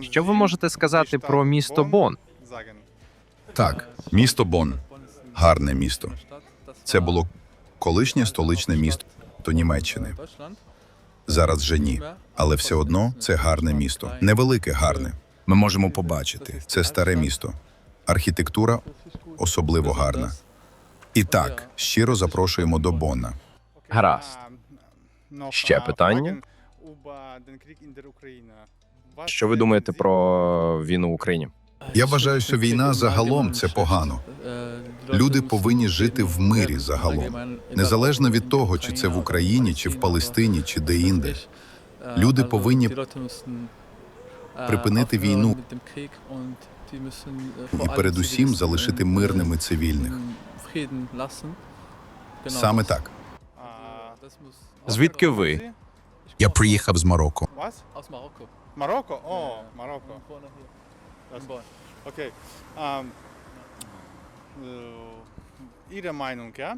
Що ви можете сказати про місто Бон? Так, місто Бон. Гарне місто. Це було колишнє столичне місто Німеччини. Зараз вже ні. Але все одно це гарне місто. Невелике гарне. Ми можемо побачити. Це старе місто. Архітектура особливо гарна. І так, щиро запрошуємо до Бонна. Гаразд. Ще питання? Що ви думаєте про війну в Україні? Я вважаю, що війна загалом це погано. Люди повинні жити в мирі загалом, незалежно від того, чи це в Україні, чи в Палестині, чи де-інде. Люди повинні припинити війну і передусім залишити мирними цивільних. Саме так. Звідки ви? Я приїхав з Марокко. Марокко? О, Марокко. Okay. Um, äh, Ihre Meinung, ja?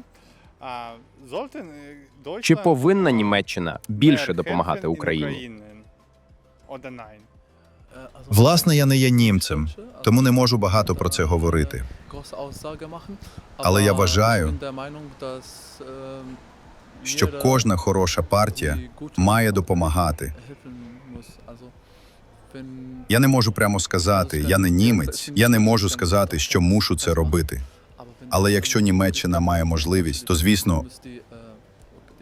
Äh, sollten äh, Deutschland Чи повинна Німеччина більше допомагати Україні? Власне, я не є німцем, тому не можу багато про це говорити. Але я вважаю, Що кожна хороша партія має допомагати. Я не можу прямо сказати, я не німець, я не можу сказати, що мушу це робити. Але якщо Німеччина має можливість, то звісно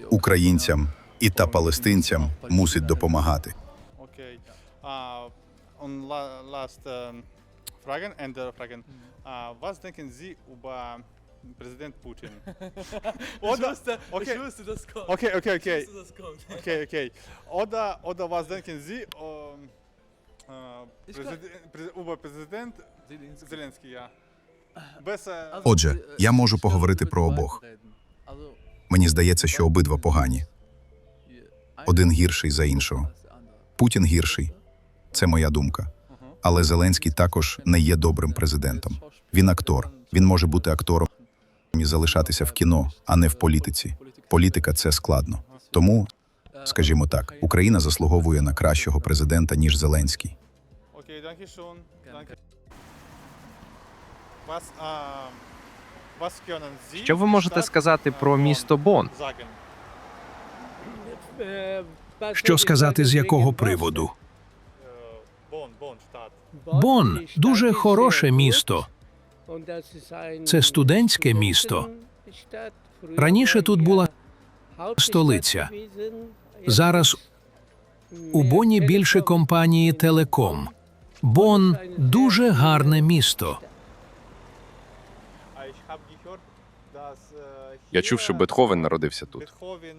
українцям і та палестинцям мусить допомагати. Last ähm, Fragen, andere Fragen. Äh, was denken Sie Präsident Putin? Oder, okay, okay, okay, okay, okay, okay. Oder, oder was denken Sie ähm, äh, Präsident, Prä- über Präsident Zelensky? Ja. Besser. Отже, я можу поговорити про обох. Мені здається, що обидва погані. Один гірший за іншого. Путін гірший. Це моя думка. Але Зеленський також не є добрим президентом. Він актор. Він може бути актором і залишатися в кіно, а не в політиці. Політика це складно. Тому, скажімо так, Україна заслуговує на кращого президента ніж Зеленський. Sie Що ви можете сказати про місто Бон? Що сказати з якого приводу? Stadt. Бон дуже хороше місто. Це студентське місто. Раніше тут була столиця. Зараз у Боні більше компанії Телеком. Бон дуже гарне місто. Я чув, що Бетховен народився тут. Beethoven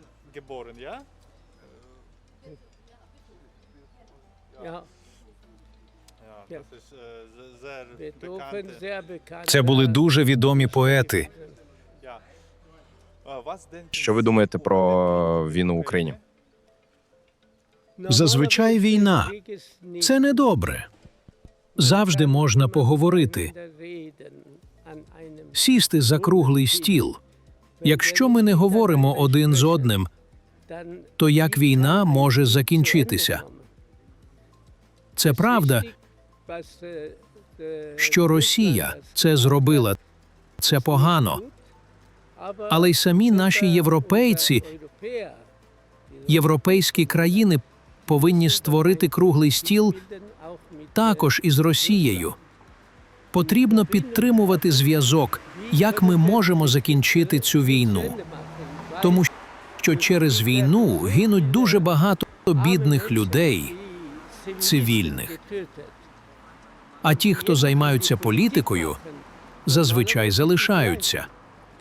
Це були дуже відомі поети. Що ви думаєте про війну в Україні? Зазвичай війна. Це недобре. Завжди можна поговорити, сісти за круглий стіл. Якщо ми не говоримо один з одним, то як війна може закінчитися? Це правда, що Росія це зробила. Це погано. Але й самі наші європейці, європейські країни повинні створити круглий стіл також із Росією. Потрібно підтримувати зв'язок, як ми можемо закінчити цю війну. Тому що через війну гинуть дуже багато бідних людей, цивільних. А ті, хто займаються політикою, зазвичай залишаються.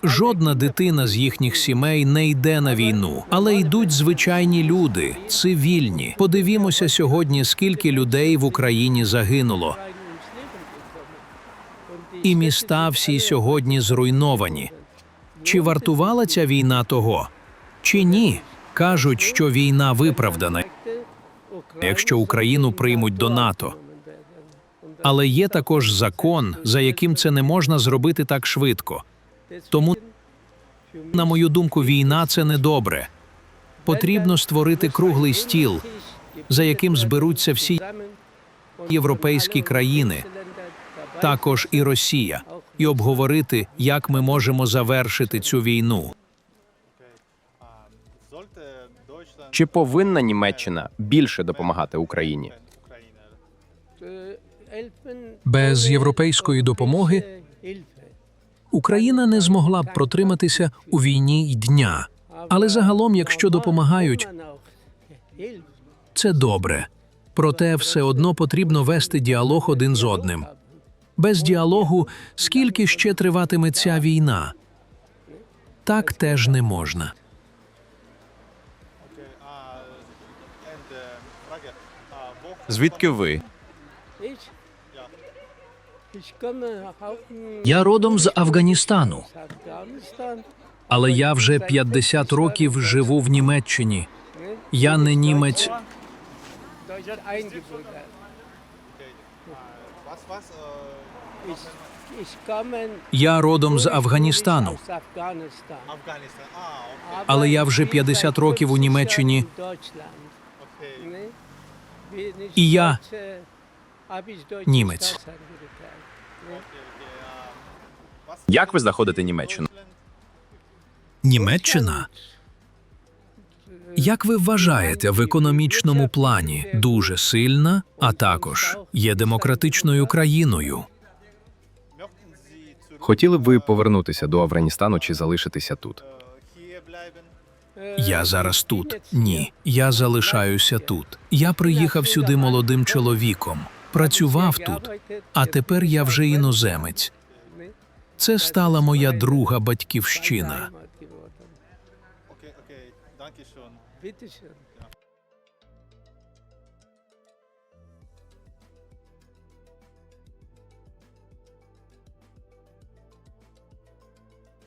Жодна дитина з їхніх сімей не йде на війну, але йдуть звичайні люди, цивільні. Подивімося сьогодні, скільки людей в Україні загинуло. І міста всі сьогодні зруйновані. Чи вартувала ця війна того? Чи ні? Кажуть, що війна виправдана, якщо Україну приймуть до НАТО. Але є також закон, за яким це не можна зробити так швидко. Тому, на мою думку, війна це недобре. Потрібно створити круглий стіл, за яким зберуться всі європейські країни, також і Росія, і обговорити, як ми можемо завершити цю війну. Чи повинна Німеччина більше допомагати Україні? Без європейської допомоги Україна не змогла б протриматися у війні й дня. Але загалом, якщо допомагають, це добре. Проте все одно потрібно вести діалог один з одним. Без діалогу скільки ще триватиме ця війна? Так теж не можна. Звідки ви? Я родом з Афганістану, але я вже 50 років живу в Німеччині. Я не німець. Я родом з Афганістану, але я вже 50 років у Німеччині. І я німець. Як ви знаходите Німеччину? Німеччина? Як ви вважаєте, в економічному плані дуже сильна, а також є демократичною країною? Хотіли б ви повернутися до Афганістану чи залишитися тут? Я зараз тут. Ні, я залишаюся тут. Я приїхав сюди молодим чоловіком, працював тут, а тепер я вже іноземець. Це стала моя друга батьківщина.